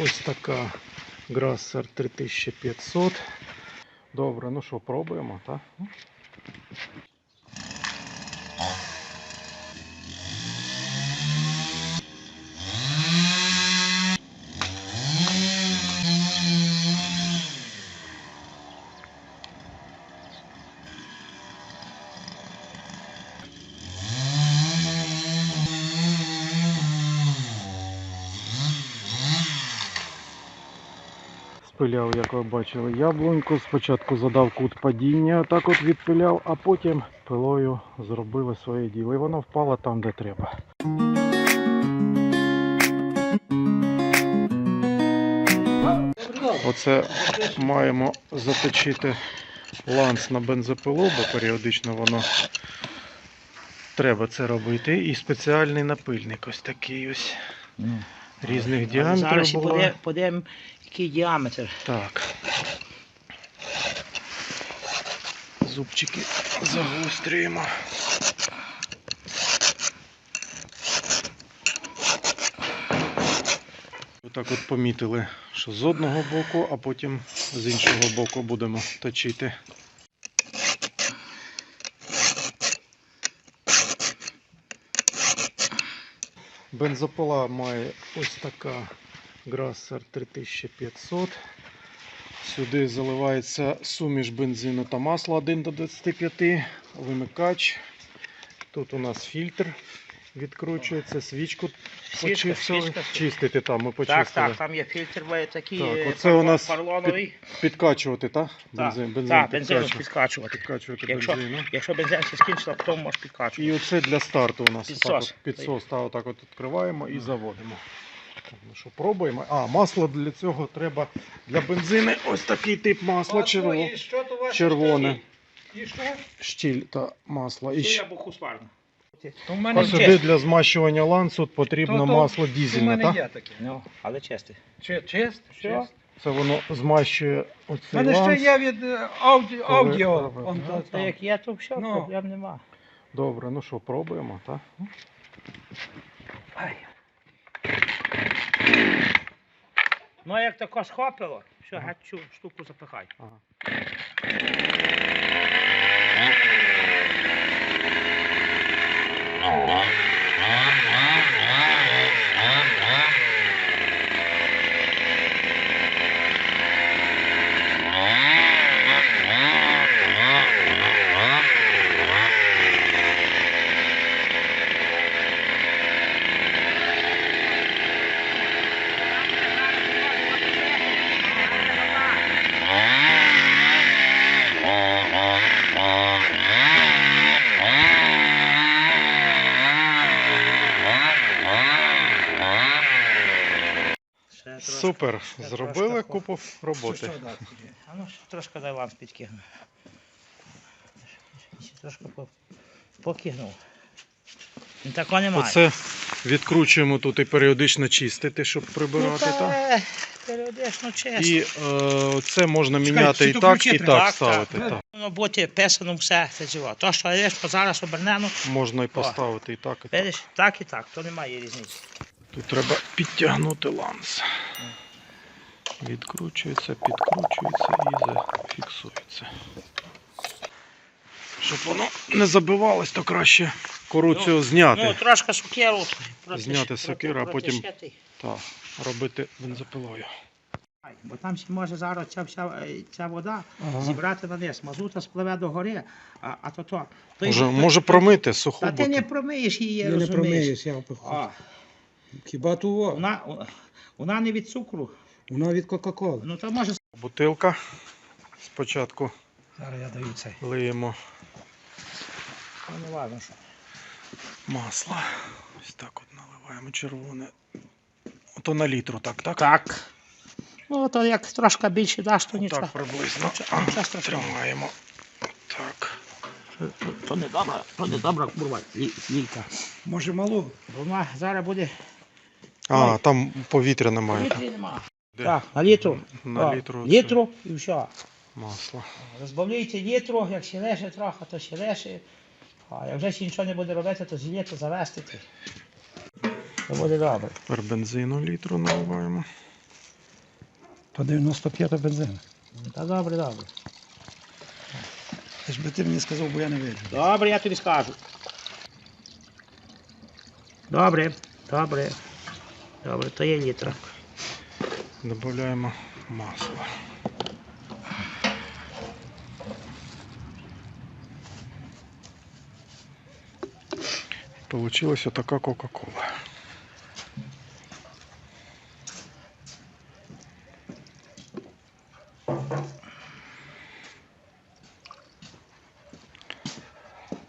ось така Grasser 3500. Добре, ну що, пробуємо, так? Спиляв, як ви бачили, яблуньку. Спочатку задав кут падіння, так от відпиляв, а потім пилою зробили своє діло. І вона впала там, де треба. Оце маємо заточити ланц на бензопилу, бо періодично воно треба це робити. І спеціальний напильник ось такий ось різних діаметрів Зараз поде- подивимо, який діаметр. Так. Зубчики загострюємо. Отак от помітили, що з одного боку, а потім з іншого боку будемо точити. Бензопила має ось така Grasser 3500. Сюди заливається суміш бензину та масла 1 до 25, вимикач. Тут у нас фільтр відкручується, свічку почистили. свічка. Чистити там, ми Так, почистили. так, там є фільтр бо є такий Так, е, оце у нас поролоновий. Підкачувати, так? Так, Бензин, бензин так, бензин підкачувати. підкачувати. Підкачувати Якщо- бензину. Якщо бензин ще скінчила, потім можеш підкачувати. І оце для старту у нас Підсос. так от підсос. Та, отак от відкриваємо і заводимо. Так, Ну що, пробуємо. А, масло для цього треба для бензини. Ось такий тип масла черво... червоне. І що? Штіль та масло. І щ- я буху сварну? У мене а сюди чесно. для змащування ланцу потрібно То- то масло У дізельне, мене так? є таке. Ну, але чисте. Чи- чест. Це воно змащує У оцей мене ще ланц. є від е, ауді- аудіо. Он Ну, та- там. як є, то все, Ну. проблем нема. Добре, ну що, пробуємо, так? Ай. Ну, а як тако схопило, все, геть цю штуку запихай. Ага. Супер. Зробили купу роботи. А ну, трошки дай ланц підкину. Ще трошки по- покинув. Ну, такого немає. Оце відкручуємо тут і періодично чистити, щоб ну, прибирати. так? та, періодично чесно. І е, це можна міняти чи і так, і так Так, ставити. так. Воно бути писано все це цього. То, що що зараз обернено, Можна і поставити і так, і так. видиш, так і так, то немає різниці. Тут треба підтягнути ланц. Відкручується, підкручується і зафіксується. Щоб воно не забивалось, то краще кору цю Ну, зняти. трошки сокиру. проти- Зняти сокиру, а потім-. Так, робити бензопилою. Бо там ще може зараз ця вся е, ця вода Ага. зібрати на низ. Мазута спливе до гори, а, а то то. Може, може промити суху Та ти не промиєш її, Я не промиєш, я А, Хіба того? вона, вона не від цукру. Вона від Кока-Коли. Ну то може Бутилка. Спочатку Зараз я даю цей. лиємо ну, не важно, що. масло. Ось так от наливаємо червоне. Ото на літру, так, так? Так. Ну, то як трошки більше даш, то нічого. Так, приблизно. Нічого- страшного. Тримаємо. Так. То, не добра, то не добра курва, лі-. Може малу? Бо вона зараз буде А, там повітря немає. літрі нема. Де? Так, на літру. На О, літру це Літру і все. Масло. Розбавляйте літру, як ще лише трохи, то ще лише. А як вже ще нічого не буде робити, то з літру завести. То буде добре. Тепер бензину літру наливаємо. По 95 бензин. Та добре, добре. Ж би ти мені сказав, бо я не вийду. Добре, я тобі скажу. Добре, добре. Добре, то є літра. Додаємо масло. Получилась отака Кока-Кола.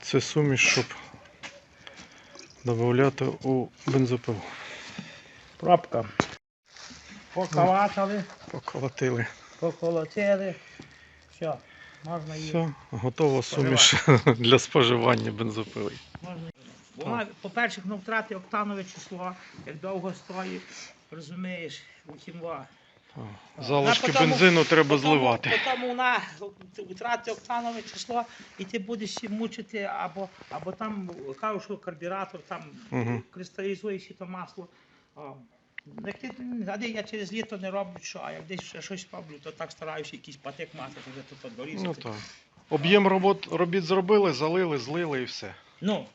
Це суміш, щоб додати у бензопилу. Пробка. Поколатали, Поколотили. поколотили. Все, можна її. Все, готова суміш для споживання бензопили. Вона, по-перше, ну, втрати октанове число, як довго стоїть, розумієш, у кімва. Залишки А потім- бензину треба Потім- зливати. Потім вона втрати октанове число, і ти будеш її мучити, або, або там кажуть, що карбюратор там Мгм. кристалізуєш і то масло. Де я через літо не роблю що, а як десь ще щось роблю, то так стараюся якийсь патик мати, то вже тут дорізати. Ну так. Об'єм робот, робіт зробили, залили, злили і все. Ну,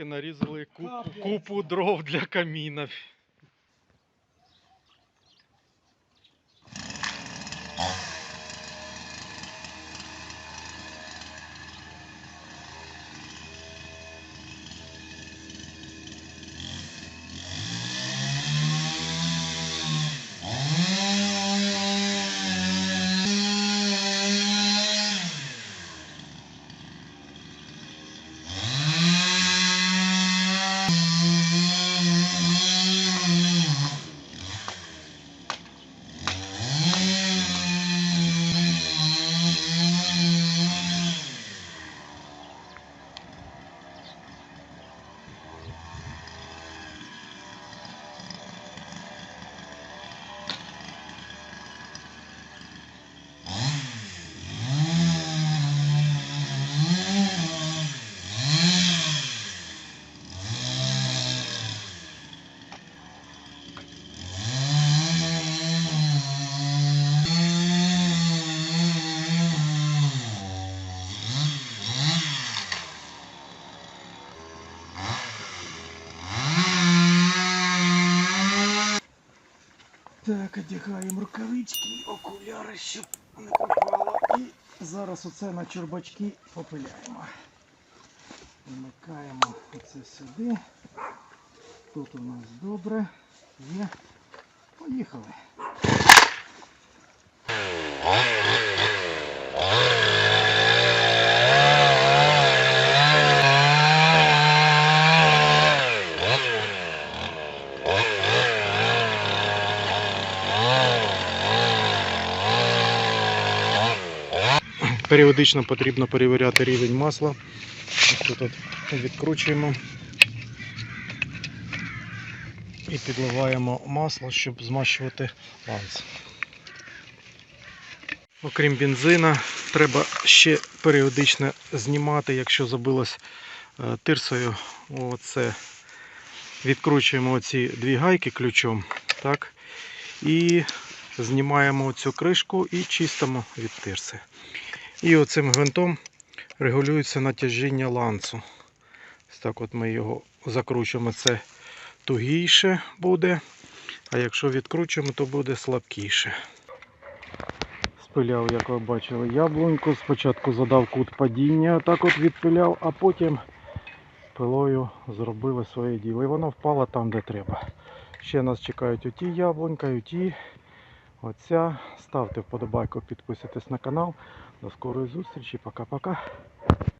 нарізали купу, купу дров для каміна. Так, одягаємо рукавички, окуляри, щоб не попало. І зараз оце на чорбачки попиляємо. Вмикаємо оце сюди. Тут у нас добре. Є. Поїхали. Періодично потрібно перевіряти рівень масла. Тут відкручуємо і підливаємо масло, щоб змащувати ланц. Окрім бензина, треба ще періодично знімати, якщо забилось е, тирсою. Оце відкручуємо оці дві гайки ключом. Так, і знімаємо цю кришку і чистимо від тирси. І оцим гвинтом регулюється натяжіння ланцу. Ось так от ми його закручуємо. Це тугіше буде, а якщо відкручуємо, то буде слабкіше. Спиляв, як ви бачили, яблуньку. Спочатку задав кут падіння, отак от відпиляв, а потім пилою зробили своє діло. І воно впало там, де треба. Ще нас чекають оті яблунька, і оті. Оця. Ставте вподобайку, підписуйтесь на канал. До скорої зустрічі. Пока-пока.